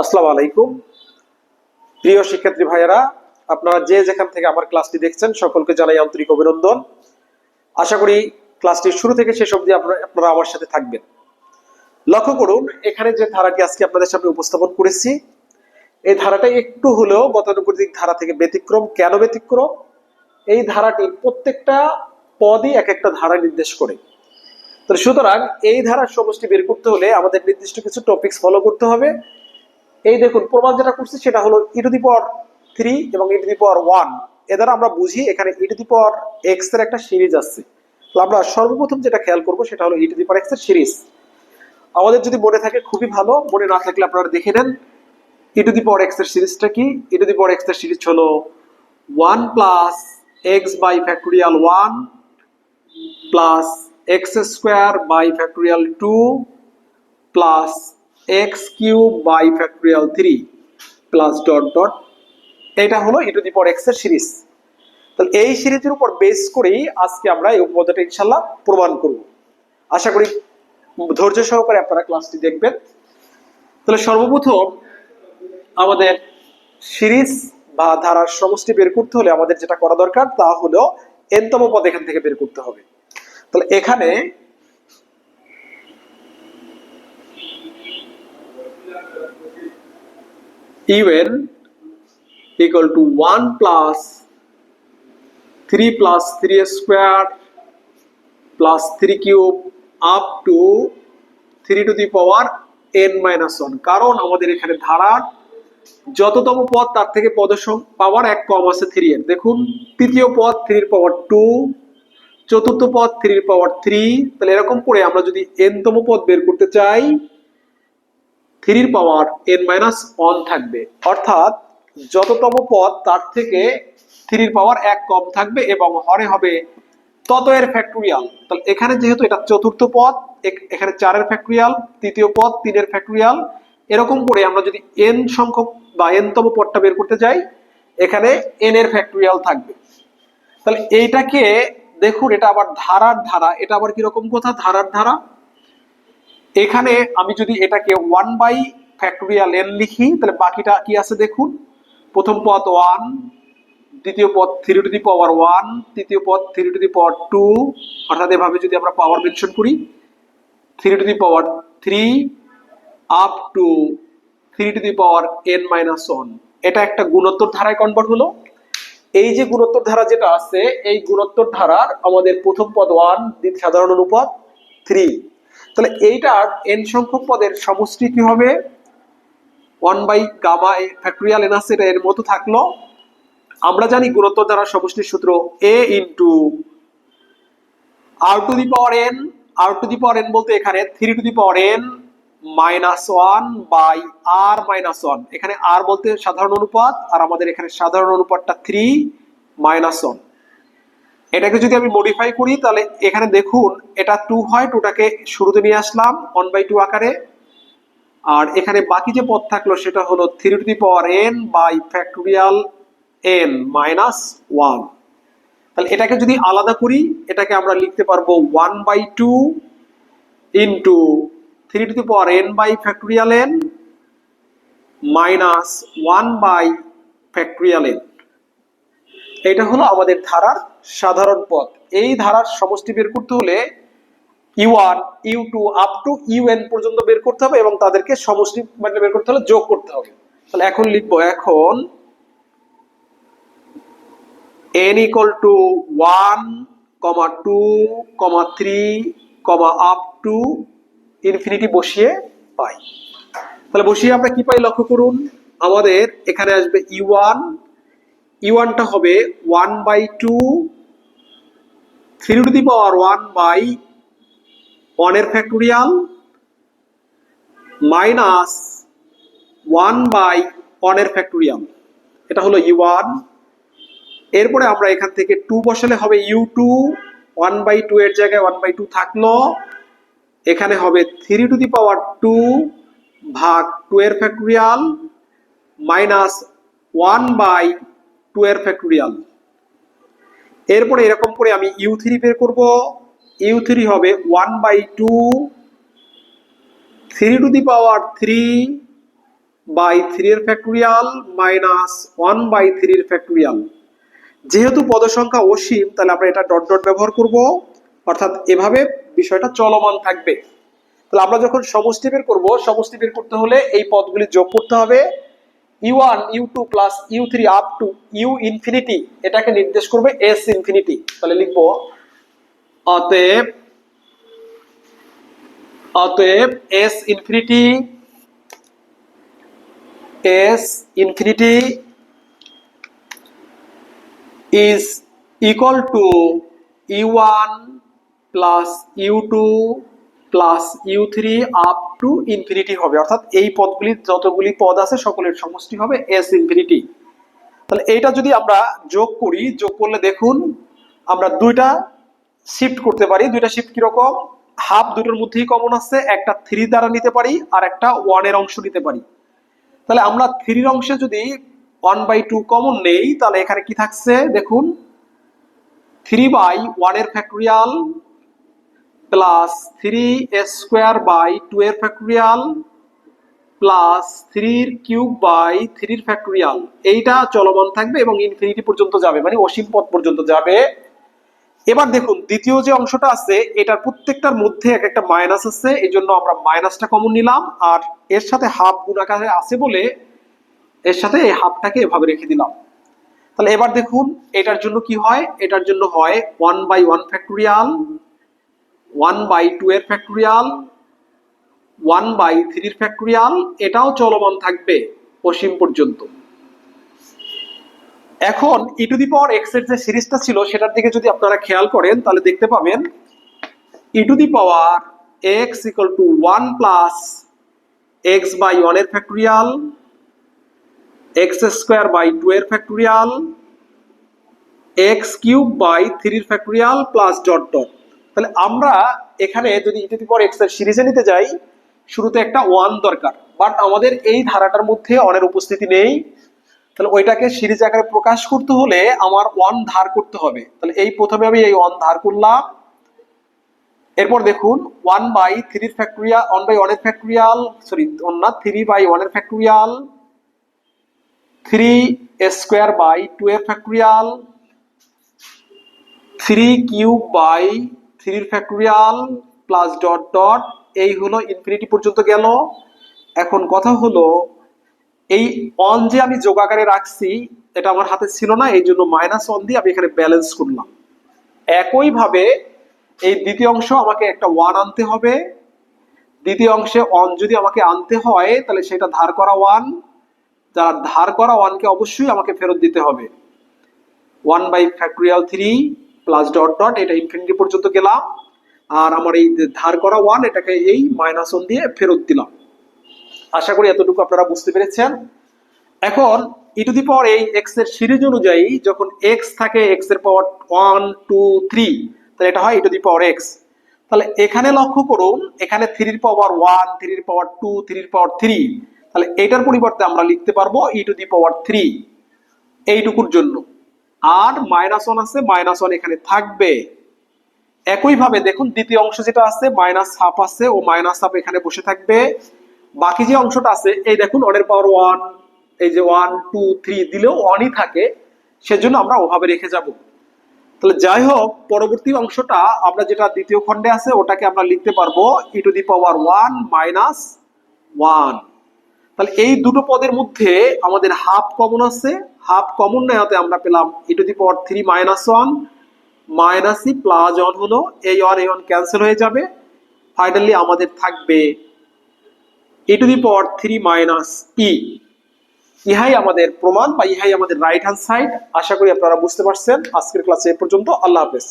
আসসালামু আলাইকুম। প্রিয় শিক্ষার্থী ভাইয়েরা, আপনারা যে যেখান থেকে আমার ক্লাসটি দেখছেন, সকলকে জানাই আন্তরিক অভিনন্দন। আশা করি ক্লাসটির শুরু থেকে শেষ অবধি আপনারা আমার সাথে থাকবেন। লক্ষ্য করুন, এখানে যে ধারাটি আজকে আপনাদের সামনে উপস্থাপন করেছি, এই ধারাটা একটু হলেও গতানুগতিক ধারা থেকে ব্যতিক্রম। কেন ব্যতিক্রম? এই ধারাটি প্রত্যেকটা পদই এক একটা ধারা নির্দেশ করে। সুতরাং এই ধারার সমষ্টি বের করতে হলে আমাদের নির্দিষ্ট কিছু টপিকস ফলো করতে হবে। এই দেখুন, প্রমাণ যেটা করছি সেটা হলো e to the power three এবং ই টু দি পাওয়ার ওয়ান এ দ্বারা আমরা বুঝি এখানে ই টু দি পাওয়ার এক্সের একটা সিরিজ আসছে। আমরা সর্বপ্রথম যেটা খেয়াল করব সেটা হলো ই টু দি পাওয়ার এক্সের সিরিজ আমাদের যদি মনে থাকে খুবই ভালো, মনে না থাকলে আপনারা দেখে নেন। ই টু দি পাওয়ার এক্সের সিরিজটা কি? ই টু দি পাওয়ার এক্সের সিরিজ হলো one plus x by factorial one plus x square by factorial two plus x cube by factorial three plus dot dot এটা হলো ই টু দি পাওয়ার এক্সের সিরিজ। তাহলে এই সিরিজের উপর বেস করেই আজকে আমরা এই উপপাদ্যটা ইনশাল্লাহ প্রমাণ করব। আশা করি ধৈর্য সহকারে আপনারা ক্লাসটি দেখবেন। তাহলে সর্বপ্রথম আমাদের সিরিজ বা ধারার সমষ্টি বের করতে হলে আমাদের যেটা করা দরকার তা হলো এনতম পদ এখান থেকে বের করতে হবে। তাহলে এখানে u n equal to 1 plus 3 plus 3 square plus 3 cube up to 3 to the power n minus 1 কারণ আমাদের এখানে ধারার যততম পদ, তার থেকে পদের পাওয়ার এক কম আছে 3 এর। দেখুন, তৃতীয় পদ 3 এর পাওয়ার 2 চতুর্থ পদ 3 এর পাওয়ার 3 তাহলে এরকম করে আমরা যদি n তম পদ বের করতে চাই 3 এর পাওয়ার n মাইনাস 1 থাকবে। অর্থাৎ যততম পদ, তার থেকে থ্রির পাওয়ার এক কম থাকবে এবং হরে হবে তত এর ফ্যাক্টোরিয়াল তাহলে এখানে যেহেতু এটা চতুর্থ পদ এখ- এখানে চারের ফ্যাক্টোরিয়াল তৃতীয় পদ, তিনের ফ্যাক্টোরিয়াল এরকম করে আমরা যদি এন সংখ্যক বা এন তম পদটা বের করতে যাই, এখানে এন এর ফ্যাক্টোরিয়াল থাকবে। তাহলে এইটাকে দেখুন, এটা আবার ধারার ধারা, এটা আবার কীরকম কথা? ধারার ধারা। এখানে আমি যদি এটাকে ওয়ান বাই ফ্যাক্টোরিয়াল এন লিখি, তাহলে বাকিটা কি আছে দেখুন? প্রথম পদ ওয়ান দ্বিতীয় পদ three to the power one তৃতীয় পদ three to the power two অর্থাৎ এভাবে যদি আমরা পাওয়ার মেনশন করি three to the power three up to three to the power n minus one এটা একটা গুণোত্তর ধারায় কনভার্ট হলো। এই যে গুণোত্তর ধারা যেটা আছে, এই গুণোত্তর ধারার আমাদের প্রথম পদ ওয়ান সাধারণ অনুপাত থ্রি তাহলে এইটার এন সংখ্যক পদের সমষ্টি কি হবে one by gamma factorial n আছে, এটা এর মতো থাকল। আমরা জানি গুণোত্তর দ্বারা সমষ্টির সূত্র a into r to the power n r to the power n বলতে এখানে three to the power n minus one by r minus one এখানে আর বলতে সাধারণ অনুপাত, আর আমাদের এখানে সাধারণ অনুপাতটা থ্রি মাইনাস ওয়ান এটাকে যদি আমি মডিফাই করি, তাহলে এখানে দেখুন, এটা টু হয় টুটাকে শুরুতে নিয়ে আসলাম ওয়ান বাই টু আকারে। আর এখানে বাকি যে পদ থাকল, সেটা হলো three to the power n by factorial n minus one তাহলে এটাকে যদি আলাদা করি, এটাকে আমরা লিখতে পারব one by two into three to the power n by factorial n minus one by factorial n এটা হলো আমাদের ধারার সাধারণ পদ এই ধারার সমষ্টি বের করতে হলে u one u two up to u n পর্যন্ত বের করতে হবে এবং তাদেরকে সমষ্টি মানে বের করতে হলে যোগ করতে হবে। তাহলে এখন লিখব এখন n equal to 1, comma 2, comma 3, comma up to infinity বসিয়ে পাই। তাহলে বসিয়ে আমরা কি পাই? লক্ষ্য করুন আমাদের এখানে আসবে ই ওয়ান ই ওয়ানটা হবে one by two three to the power one by ওয়ানের ফ্যাক্টোরিয়াল মাইনাস ওয়ান বাই ওয়ানের ফ্যাক্টোরিয়াল এটা হলো ই ওয়ান এরপরে আমরা এখান থেকে টু বসালে হবে u two one by two এর জায়গায় ওয়ান বাই টু থাকল। এখানে হবে three to the power two ভাগ টু এর factorial minus one by two এর ফ্যাক্টোরিয়াল এরপরে এরকম করে আমি ইউ থ্রি বের করব। ইউ থ্রি হবে one by two three to the power three by three এর factorial minus one by three এর ফ্যাক্টোরিয়াল যেহেতু পদ সংখ্যা অসীম, তাহলে আমরা এটা ডট ডট ব্যবহার করব। অর্থাৎ এভাবে বিষয়টা চলমান থাকবে। তাহলে আমরা যখন সমষ্টি বের করব, সমষ্টি বের করতে হলে এই পদগুলি যোগ করতে হবে। U one u two plus u three up to u infinity, এটাকে নির্দেশ করবে এস ইনফিনিটি। তাহলে লিখব, অতএব অতএব s infinity s infinity is equal to u1 plus u2 plus u3 up to infinity হবে। অর্থাৎ এই পদগুলি যতগুলি পদ আছে, সকলের সমষ্টি হবে এস ইনফিনিটি তাহলে এইটা যদি আমরা যোগ করি, যোগ করলে দেখুন, আমরা দুইটা শিফট করতে পারি। দুইটা শিফট কীরকম? হাফ দুটোর মধ্যেই কমন আছে, একটা থ্রি দ্বারা নিতে পারি আর একটা ওয়ানের অংশ নিতে পারি। তাহলে আমরা থ্রির অংশে যদি ওয়ান বাই টু কমন নেই, তাহলে এখানে কি থাকছে? দেখুন থ্রি বাই ওয়ানের factorial plus three square by two এর ফ্যাক্টোরিয়াল প্লাস থ্রির কিউব বাই থ্রির ফ্যাক্টোরিয়াল এইটা চলমান থাকবে এবং ইনফিনিটি পর্যন্ত যাবে মানে অসীম পথ পর্যন্ত যাবে। এবার দেখুন, দ্বিতীয় যে অংশটা আছে, এটার প্রত্যেকটার মধ্যে এক একটা মাইনাস আছে এই জন্য আমরা মাইনাসটা কমন নিলাম, আর এর সাথে হাফ গুণাকারে আছে বলে এর সাথে এই হাফটাকে এভাবে রেখে দিলাম। তাহলে এবার দেখুন, এটার জন্য কি হয়? এটার জন্য হয় one by one factorial one by two এর ফ্যাক্টোরিয়াল ওয়ান বাই থ্রির ফ্যাক্টোরিয়াল এটাও চলমান থাকবে অসীম পর্যন্ত। এখন ই টু দি পাওয়ার এক্সের যে সিরিজটা ছিল, সেটার দিকে যদি আপনারা খেয়াল করেন, তাহলে দেখতে পাবেন e to the power x equal to one plus x by ওয়ানের factorial x square by two এর ফ্যাক্টোরিয়াল এক্স কিউব বাই থ্রির ফ্যাক্টোরিয়াল প্লাস ডট ডট তাহলে আমরা এখানে যদি ই টু দি পাওয়ার এক্সের সিরিজে নিতে যাই, শুরুতে একটা ওয়ান দরকার। বাট আমাদের এই ধারাটার মধ্যে অনের উপস্থিতি নেই। তাহলে ওইটাকে সিরিজ আকারে প্রকাশ করতে হলে আমার ওয়ান ধার করতে হবে। তাহলে এই প্রথমে আমি এই ওয়ান ধার করলাম। এরপর দেখুন ওয়ান বাই থ্রির ফ্যাক্টোরিয়াল ওয়ান বাই ওয়ানের ফ্যাক্টোরিয়াল সরি না থ্রি বাই ওয়ানের factorial three square by two এর ফ্যাক্টোরিয়াল থ্রি কিউব বাই থ্রির ফ্যাক্টোরিয়াল প্লাস ডট ডট এই হলো ইনফিনিটি পর্যন্ত গেল। এখন কথা হলো, এই অন যে আমি যোগ আকারে রাখছি, এটা আমার হাতে ছিল না, এই জন্য মাইনাস ওয়ান দিয়ে আমি এখানে ব্যালেন্স করলাম। একইভাবে এই দ্বিতীয় অংশ আমাকে একটা ওয়ান আনতে হবে। দ্বিতীয় অংশে অন যদি আমাকে আনতে হয়, তাহলে সেটা ধার করা ওয়ান যারা ধার করা ওয়ানকে অবশ্যই আমাকে ফেরত দিতে হবে। One by factorial three plus dot dot এটা ইনফিনিটি পর্যন্ত গেলাম। আর আমার এই ধার করা ওয়ান এটাকে এই মাইনাস ওয়ান দিয়ে ফেরত দিলাম। আশা করি এতটুকু আপনারা বুঝতে পেরেছেন। এখন ই টু দি পাওয়ার এই এক্সের সিরিজ অনুযায়ী যখন এক্স থাকে এক্সের পাওয়ার ওয়ান টু থ্রি তাহলে এটা হয় ই টু দি পাওয়ার এক্স তাহলে এখানে লক্ষ্য করুন, এখানে থ্রির পাওয়ার ওয়ান থ্রির পাওয়ার টু থ্রির পাওয়ার থ্রি তাহলে এটার পরিবর্তে আমরা লিখতে পারব e to the power three এইটুকুর জন্য। আর মাইনাস ওয়ান আছে, মাইনাস ওয়ান এখানে থাকবে। একইভাবে দেখুন, দ্বিতীয় অংশ যেটা আছে, মাইনাস হাফ আছে ও মাইনাস হাফ এখানে বসে থাকবে। বাকি যে অংশটা আছে, এই দেখুন ওয়ানের পাওয়ার ওয়ান এই যে ওয়ান টু থ্রি দিলেও ওয়ানই থাকে, সেজন্য আমরা ওভাবে রেখে যাব। তাহলে যাই হোক, পরবর্তী অংশটা আমরা যেটা দ্বিতীয় খণ্ডে আছে, ওটাকে আমরা লিখতে পারব e to the power one minus one তাহলে এই দুটো পদের মধ্যে আমাদের হাফ কমন আছে হাফ কমন নেওয়াতে আমরা পেলাম e to the power three minus one minus e plus one হলো এই ওয়ান এই ওয়ান ক্যান্সেল হয়ে যাবে। ফাইনালি আমাদের থাকবে e to the power three minus e ইহাই আমাদের প্রমাণ বা ইহাই আমাদের রাইট হ্যান্ড সাইড আশা করি আপনারা বুঝতে পারছেন। আজকের ক্লাসে এ পর্যন্ত। আল্লাহ হাফেজ।